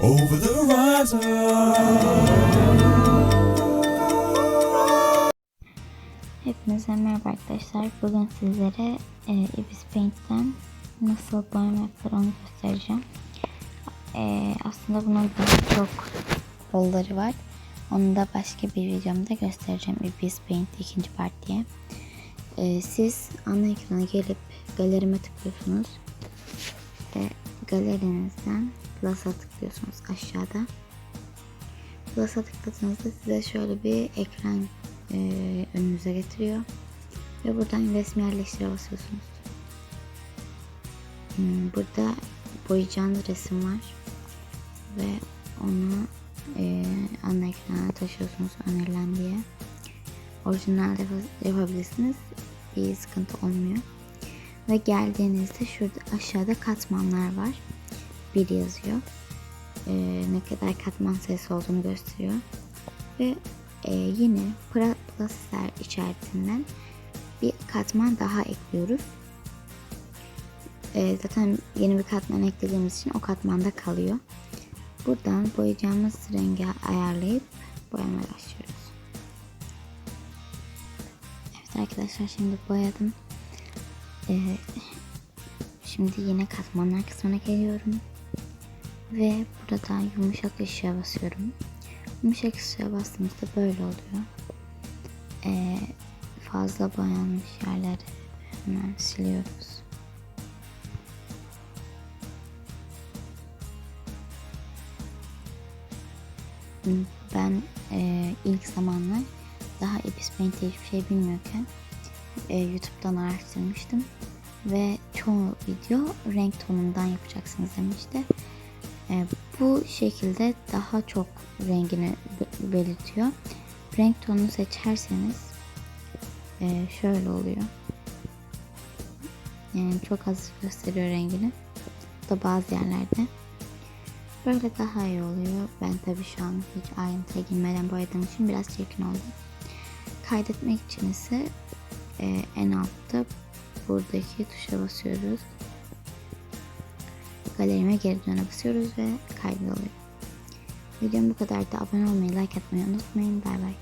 over the horizon. Hepinize merhaba arkadaşlar. Bugün sizlere e, Ibis Paint'ten nasıl boyama yapılır onu göstereceğim. E, aslında bunun daha çok yolları var. Onu da başka bir videomda göstereceğim. Ibis Paint ikinci part diye. E, siz ana ekrana gelip galerime tıklıyorsunuz. Ve galerinizden plus'a tıklıyorsunuz aşağıda. Plus'a tıkladığınızda size şöyle bir ekran e, önünüze getiriyor. Ve buradan resmi yerleştire basıyorsunuz. Hmm, burada boyayacağınız resim var. Ve onu e, ana ekrana taşıyorsunuz önerilen diye. Orijinal yap- yapabilirsiniz. Bir sıkıntı olmuyor. Ve geldiğinizde şurada aşağıda katmanlar var. Bir yazıyor. E, ne kadar katman sayısı olduğunu gösteriyor. Ve e, yine Plaster içerisinden bir katman daha ekliyoruz. E, zaten yeni bir katman eklediğimiz için o katmanda kalıyor. Buradan boyayacağımız rengi ayarlayıp boyamaya başlıyoruz. Evet arkadaşlar şimdi boyadım. E, şimdi yine katmanlar kısmına geliyorum. Ve burada yumuşak ışığa basıyorum. Yumuşak ışığa bastığımızda böyle oluyor. Ee, fazla boyanmış yerleri hemen siliyoruz. Ben e, ilk zamanlar daha Epis Paint diye hiçbir şey bilmiyorken e, YouTube'dan araştırmıştım ve çoğu video renk tonundan yapacaksınız demişti. E, bu şekilde daha çok rengini be- belirtiyor. Renk tonunu seçerseniz e, şöyle oluyor. Yani çok az gösteriyor rengini. Da bazı yerlerde. Böyle daha iyi oluyor. Ben tabii şu an hiç ayrıntıya girmeden boyadığım için biraz çirkin oldu. Kaydetmek için ise e, en altta buradaki tuşa basıyoruz galerime geri döne basıyoruz ve kaydoluyor. Videom bu kadar da abone olmayı, like atmayı unutmayın. Bay bay.